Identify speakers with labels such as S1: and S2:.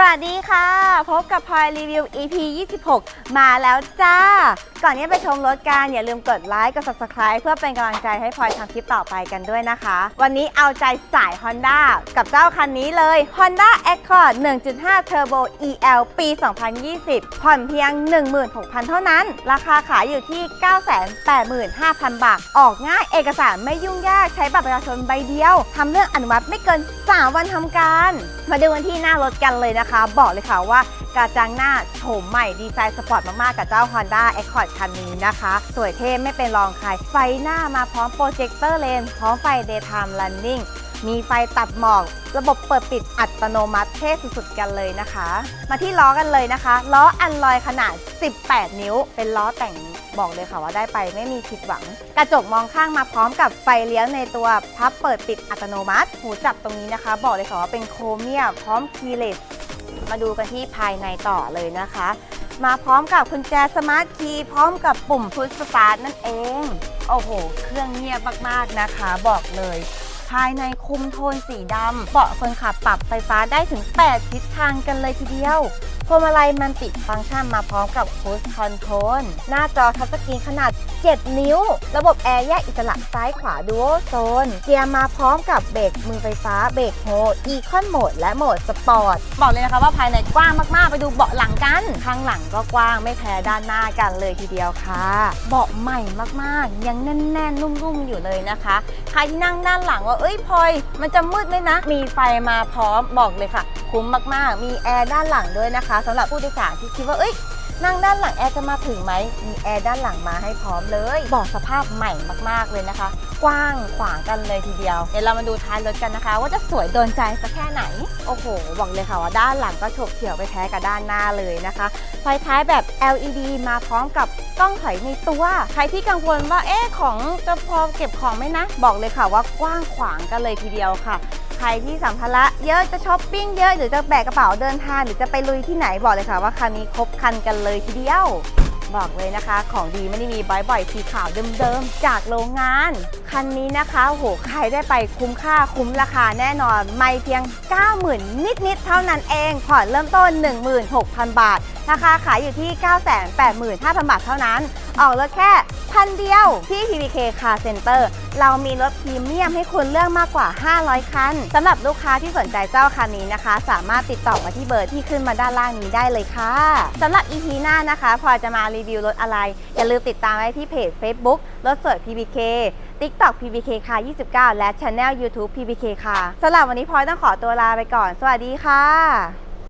S1: วัสดีค่ะ พบกับพลอยรีวิว EP 26 มาแล้วจ้า ก่อนที่ไปชมรถกันอย่าลืมกดไลค์กด subscribe เพื่อเป็นกำลังใจให้พลอยทำคลิปต่อไปกันด้วยนะคะ วันนี้เอาใจสาย Honda กับเจ้าคันนี้เลย Honda Accord 1.5 Turbo EL ปี 2020 ผ่อนเพียง 16,000 เท่านั้น ราคาขายอยู่ที่ 985,000 บาท ออกง่ายเอกสารไม่ยุ่งยากใช้บัตรประชาชนใบเดียวทำเรื่องอนุมัติไม่เกิน 3 วันทำการ มาดูกันที่หน้ารถกันเลยนะคะบอกเลยค่ะว่ากระจังหน้าโฉมใหม่ดีไซน์สปอร์ตมากๆ กับเจ้า Honda Accord คันนี้นะคะ สวยเท่ไม่เป็นรองใคร ไฟหน้ามาพร้อมโปรเจคเตอร์เลนพร้อมไฟ Daytime Running มีไฟตัดหมอก ระบบเปิดปิดอัตโนมัติเท่สุดๆกันเลยนะคะ มาที่ล้อกันเลยนะคะ ล้ออันลอยขนาด 18 นิ้ว เป็นล้อแต่งบอกเลยค่ะว่าได้ไปไม่มีผิดหวัง กระจกมองข้างมาพร้อมกับไฟเลี้ยวในตัวพับเปิดปิดอัตโนมัติ หูจับตรงนี้นะคะ บอกเลยค่ะว่าเป็นโครเมียมพร้อมคีย์เลส มาดูกันที่ภายในต่อเลยนะคะ มาพร้อมกับคุณแจสมาร์ทคีย์พร้อมกับปุ่มพุชสตาร์ทนั่นเอง โอ้โห เครื่องเงียบมากๆนะคะ บอกเลย ภายในคุมโทนสีดำเบาะคนขับปรับไฟฟ้าได้ถึง 8 ทิศทางกันเลยทีเดียว พวงมาลัยมันติดฟังก์ชันมาพร้อมกับ Cruise Control หน้าจอทัชสกรีนขนาด 7 นิ้ว ระบบแอร์แยกอิสระซ้ายขวาดูโอโซน เกียร์มาพร้อมกับเบรกมือไฟฟ้า เบรกโฮอีคอนโหมดและโหมดสปอร์ต บอกเลยนะคะว่าภายในกว้างมากๆ ไปดูเบาะหลังกัน ข้างหลังก็กว้างไม่แพ้ด้านหน้ากันเลยทีเดียวค่ะ เบาะใหม่มากๆ ยังแน่นๆ นุ่มๆ อยู่เลยนะคะ ใครที่นั่งด้านหลังว่า เอ้ยพลอย มันจะมืดไหมนะ มีไฟมาพร้อมบอกเลยค่ะคุ้มมากๆ มีแอร์ด้านหลังด้วยนะคะสำหรับผู้โดยสารที่คิดว่าเอ้ยนั่งด้านหลังแอร์จะมาถึงไหมมีแอร์ด้านหลังมาให้พร้อมเลยบอกสภาพใหม่มากๆเลยนะคะ กว้างขวางกันเลยทีเดียว เดี๋ยวเรามาดูท้ายรถกันนะคะ ว่าจะสวยโดนใจสักแค่ไหน โอ้โหบอกเลยค่ะว่าด้านหลังก็ฉบเฉี่ยวไปแพ้กับด้านหน้าเลยนะคะ ไฟท้ายแบบ LED มาพร้อมกับกล้องถอยในตัว ใครที่กังวลว่าเอ๊ะของจะพอเก็บของไหมนะ บอกเลยค่ะว่ากว้างขวางกันเลยทีเดียวค่ะ ใครที่สัมภาระเยอะจะช้อปปิ้งเยอะหรือจะแบกกระเป๋าเดินทางหรือจะไปลุยที่ไหนบอกเลยค่ะว่าคันนี้ครบคันกันเลยทีเดียว บอกเลยนะคะ ของดีไม่ได้มีบ่อยๆสีขาวเดิมๆจากโรงงาน คันนี้นะคะโหใครได้ไปคุ้มค่าคุ้มราคาแน่นอน ไม่เพียง 90,000 นิดๆเท่านั้นเองผ่อนเริ่มต้น 16,000 บาทราคาขายอยู่ที่ 985,000 บาทเท่านั้น ออกรถแค่ันเดียว ที่ PPK Car Center เรามีรถพรีเมียมให้คุณเลือกมากกว่า 500 คันสำหรับลูกค้าที่สนใจเจ้าคันนี้นะคะ สามารถติดต่อมาที่เบอร์ที่ขึ้นมาด้านล่างนี้ได้เลยค่ะสำหรับ EP หน้านะคะ พอจะมารีวิวรถอะไร อย่าลืมติดตามไว้ที่เพจ Facebook รถสวย PPK TikTok PPK Car 29 และ Channel YouTube PPK Car สำหรับวันนี้พลอยต้องขอตัวลาไปก่อน สวัสดีค่ะ